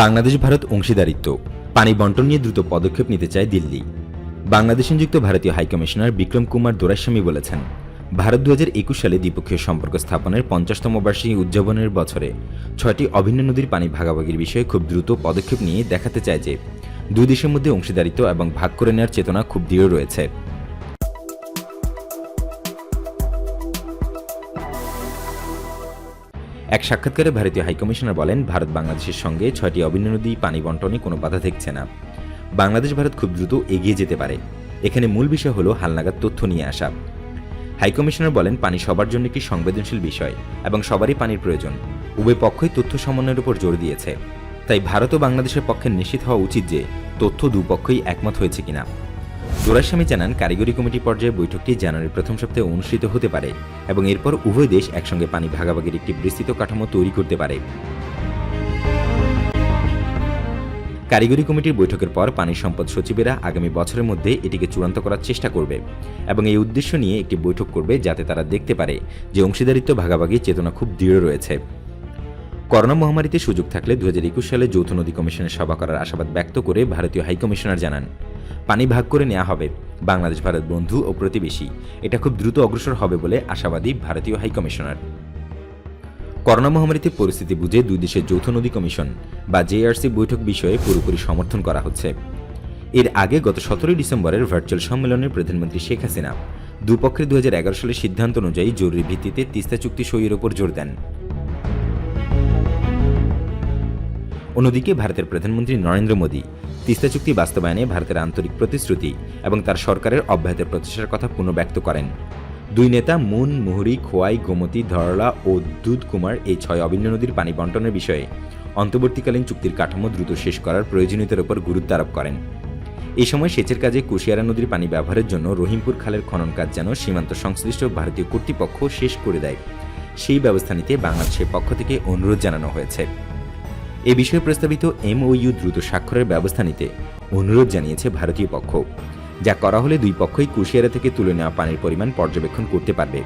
বাংলাদেশ, ভারত অংশীদারিত্ব। পানি বন্টন নিয়ে দ্রুত পদক্ষেপ নিতে চায় দিল্লি। বাংলাদেশ নিযুক্ত ভারতীয় হাইকমিশনার বিক্রম কুমার দোরাস্বামী বলেছেন, ভারত দু একুশ সালে দ্বিপক্ষীয় সম্পর্ক স্থাপনের পঞ্চাশতম বার্ষিকী উদযাপনের বছরে ছয়টি অভিন্ন নদীর পানি ভাগাভাগির বিষয়ে খুব দ্রুত পদক্ষেপ নিয়ে দেখাতে চায় যে, দুই দেশের মধ্যে অংশীদারিত্ব এবং ভাগ করে নেওয়ার চেতনা খুব দৃঢ় রয়েছে। এক সাক্ষাৎকারে ভারতীয় হাইকমিশনার বলেন, ভারত বাংলাদেশের সঙ্গে ছয়টি অভিন্ন নদী পানি বন্টনে কোনো বাধা দেখছে না। বাংলাদেশ, ভারত খুব দ্রুত এগিয়ে যেতে পারে। এখানে মূল বিষয় হলো হালনাগাদ তথ্য নিয়ে আসা। হাইকমিশনার বলেন, পানি সবার জন্য একটি সংবেদনশীল বিষয় এবং সবারই পানির প্রয়োজন। উভয় পক্ষই তথ্য সমন্বয়ের উপর জোর দিয়েছে। তাই ভারত ও বাংলাদেশের পক্ষে নিশ্চিত হওয়া উচিত যে তথ্য দুপক্ষই একমত হয়েছে কিনা। দোরাস্বামী জানান, কারিগরি কমিটি পর্যায়ে বৈঠকটি জানুয়ারির প্রথম সপ্তাহে অনুষ্ঠিত হতে পারে এবং এরপর উভয় দেশ একসঙ্গে পানি ভাগাভাগির একটি বিস্তৃত কাঠামো তৈরি করতে পারে। কারিগরি কমিটির বৈঠকের পর পানি সম্পদ সচিবেরা আগামী বছরের মধ্যে এটিকে চূড়ান্ত করার চেষ্টা করবে এবং এই উদ্দেশ্য নিয়ে একটি বৈঠক করবে যাতে তারা দেখতে পারে যে অংশীদারিত্ব ভাগাভাগি চেতনা খুব দৃঢ় রয়েছে। করোনা মহামারীতে সুযোগ থাকলে দু হাজার একুশ সালে যৌথ নদী কমিশনের সভা করার আশাবাদ ব্যক্ত করে ভারতীয় হাইকমিশনার জানান। পানি ভাগ করে নেওয়া হবে। বাংলাদেশ, ভারত বন্ধু ও প্রতিবেশী। এটা খুব দ্রুত অগ্রসর হবে বলে আশাবাদী ভারতীয় হাইকমিশনার করোনা মহামারীতে পরিস্থিতি বুঝে দুই দেশের যৌথ নদী কমিশন বা জেআরসি বৈঠক বিষয়ে পুরোপুরি সমর্থন করা হচ্ছে। এর আগে গত সতেরোই ডিসেম্বরের ভার্চুয়াল সম্মেলনে প্রধানমন্ত্রী শেখ হাসিনা দুপক্ষের দুই হাজার এগারো সালের সিদ্ধান্ত অনুযায়ী জরুরি ভিত্তিতে তিস্তা চুক্তি সইয়ের ওপর জোর দেন। অন্যদিকে ভারতের প্রধানমন্ত্রী নরেন্দ্র মোদী তিস্তা চুক্তি বাস্তবায়নে ভারতের আন্তরিক প্রতিশ্রুতি এবং তার সরকারের অব্যাহত প্রচেষ্টার কথা পুনর্ব্যক্ত করেন। দুই নেতা মুন, মুহুরি, খোয়াই, গোমতী, ধরলা ও দুধ কুমার এই ছয় অভিন্ন নদীর পানি বন্টনের বিষয়ে অন্তর্বর্তীকালীন চুক্তির কাঠামো দ্রুত শেষ করার প্রয়োজনীয়তার উপর গুরুত্ব আরোপ করেন। এই সময় সেচের কাজে কুশিয়ারা নদীর পানি ব্যবহারের জন্য রহিমপুর খালের খনন কাজ যেন সীমান্ত সংশ্লিষ্ট ভারতীয় কর্তৃপক্ষ শেষ করে দেয়। সেই ব্যবস্থা নিতে বাংলাদেশের পক্ষ থেকে অনুরোধ জানানো হয়েছে। এ বিষয়ে প্রস্তাবিত এমওইউ দ্রুত স্বাক্ষরের ব্যবস্থা নিতে অনুরোধ জানিয়েছে ভারতীয় পক্ষ। যা করা হলে দুই পক্ষই কুশিয়ারা থেকে তুলে নেওয়া পানির পরিমাণ পর্যবেক্ষণ করতে পারবে।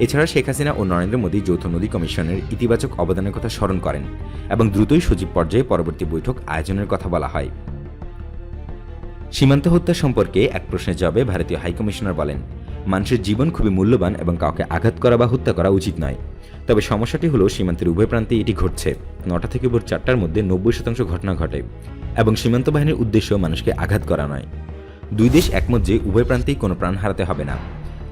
এছাড়া শেখ হাসিনা ও নরেন্দ্র মোদী যৌথ নদী কমিশনের ইতিবাচক অবদানের কথা স্মরণ করেন এবং দ্রুতই সচিব পর্যায়ে পরবর্তী বৈঠক আয়োজনের কথা বলা হয়। সীমান্ত হত্যা সম্পর্কে এক প্রশ্নের জবাবে ভারতীয় হাইকমিশনার বলেন, মানুষের জীবন খুবই মূল্যবান এবং কাউকে আঘাত করা বা হত্যা করা উচিত নয়। তবে সমস্যাটি হলো সীমান্তের উভয় প্রান্তে এটি ঘটছে। নটা থেকে ভোর চারটার মধ্যে নব্বই শতাংশ ঘটনা ঘটে এবং সীমান্ত বাহিনীর উদ্দেশ্য মানুষকে আঘাত করা নয়। দুই দেশ একমত যে উভয় প্রান্তেই কোনো প্রাণ হারাতে হবে না।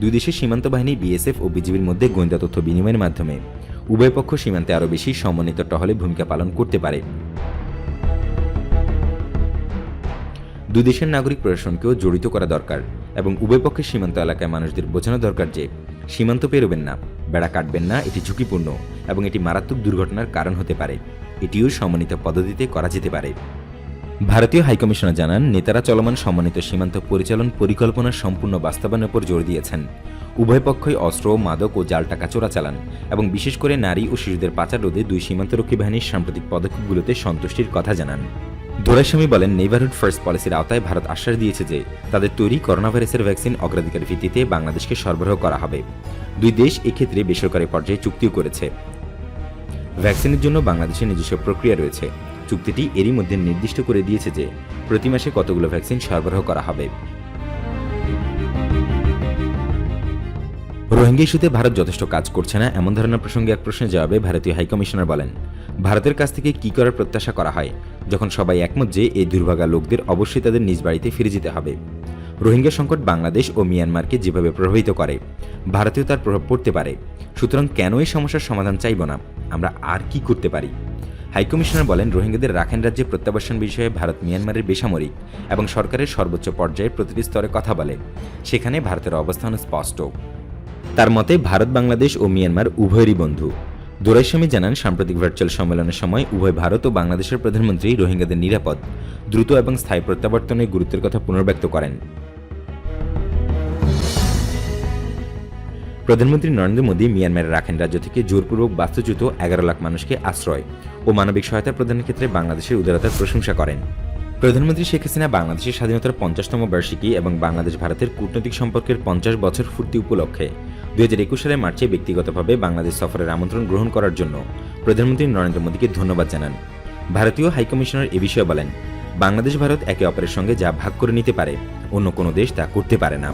দুই দেশের সীমান্ত বাহিনী, বিএসএফ ও বিজিবির মধ্যে গোয়েন্দা তথ্য বিনিময়ের মাধ্যমে উভয় পক্ষ সীমান্তে আরও বেশি সমন্বিত টহলে ভূমিকা পালন করতে পারে। দুই দেশের নাগরিক প্রশাসনকেও জড়িত করা দরকার এবং উভয় পক্ষের সীমান্ত এলাকায় মানুষদের বোঝানো দরকার যে সীমান্ত পেরোবেন না। বেড়া কাটবেন না, এটি ঝুঁকিপূর্ণ এবং এটি মারাত্মক দুর্ঘটনার কারণ হতে পারে। এটিও সমন্বিত পদ্ধতিতে করা যেতে পারে। ভারতীয় হাইকমিশনার জানান, নেতারা চলমান সমন্বিত সীমান্ত পরিচালন পরিকল্পনার সম্পূর্ণ বাস্তবায়নের উপর জোর দিয়েছেন। উভয় পক্ষই অস্ত্র, মাদক ও জাল টাকা চোরা চালান এবং বিশেষ করে নারী ও শিশুদের পাচার রোধে দুই সীমান্তরক্ষী বাহিনীর সাম্প্রতিক পদক্ষেপগুলোতে সন্তুষ্টির কথা জানান। দোরাইস্বামী বলেন, নেইবারহুড ফার্স্ট পলিসির আওতায় ভারত আশ্বাস দিয়েছে যে তাদের তৈরি করোনা ভাইরাসের ভ্যাকসিন অগ্রাধিকার ভিত্তিতে বাংলাদেশকে সরবরাহ করা হবে। দুই দেশ এক্ষেত্রে বেসরকারি পর্যায়ে চুক্তিও করেছে। ভ্যাকসিনের জন্য বাংলাদেশের নিজস্ব প্রক্রিয়া রয়েছে। চুক্তিটি এরই মধ্যে নির্দিষ্ট করে দিয়েছে যে প্রতি মাসে কতগুলো ভ্যাকসিন সরবরাহ করা হবে। রোহিঙ্গা ইস্যুতে ভারত যথেষ্ট কাজ করছে না, এমন ধরনের প্রসঙ্গে এক প্রশ্নের জবাবে ভারতীয় হাইকমিশনার বলেন, ভারতের কাছ থেকে কি করার প্রত্যাশা করা হয়? যখন সবাই একমত যে এই দুর্ভাগা লোকদের অবশ্যই তাদের নিজ বাড়িতে ফিরে যেতে হবে। রোহিঙ্গা সংকট বাংলাদেশ ও মিয়ানমারকে যেভাবে প্রভাবিত করে, ভারতেও তার প্রভাব পড়তে পারে। সুতরাং কেন এই সমস্যার সমাধান চাইব না? আমরা আর কি করতে পারি? হাইকমিশনার বলেন, রোহিঙ্গাদের রাখাইন রাজ্যে প্রত্যাবাসন বিষয়ে ভারত মিয়ানমারের বেসামরিক এবং সরকারের সর্বোচ্চ পর্যায়ে প্রতিটি স্তরে কথা বলে। সেখানে ভারতের অবস্থান স্পষ্ট। তার মতে, ভারত, বাংলাদেশ ও মিয়ানমার উভয়েরই বন্ধু। দোরাইস্বামী জানান, সাম্প্রতিক ভার্চুয়াল সম্মেলনের সময় উভয় ভারত ও বাংলাদেশের প্রধানমন্ত্রী রোহিঙ্গাদের নিরাপদ, দ্রুত এবং স্থায়ী প্রত্যাবর্তনের গুরুত্বের কথা পুনর্ব্যক্ত করেন। প্রধানমন্ত্রী নরেন্দ্র মোদী মিয়ানমারের রাখাইন রাজ্য থেকে জোরপূর্বক বাস্তুচ্যুত এগারো লাখ মানুষকে আশ্রয় ও মানবিক সহায়তা প্রদানের ক্ষেত্রে বাংলাদেশের উদারতার প্রশংসা করেন। প্রধানমন্ত্রী শেখ হাসিনা বাংলাদেশের স্বাধীনতার পঞ্চাশতম বার্ষিকী এবং বাংলাদেশ ভারতের কূটনৈতিক সম্পর্কের পঞ্চাশ বছর পূর্তি উপলক্ষে দুই হাজার একুশ সালের মার্চে ব্যক্তিগতভাবে বাংলাদেশ সফরের আমন্ত্রণ গ্রহণ করার জন্য প্রধানমন্ত্রী নরেন্দ্র মোদীকে ধন্যবাদ জানান। ভারতীয় হাইকমিশনার এ বিষয়ে বলেন, বাংলাদেশ ভারত একে অপরের সঙ্গে যা ভাগ করে নিতে পারে, অন্য কোনো দেশ তা করতে পারে না।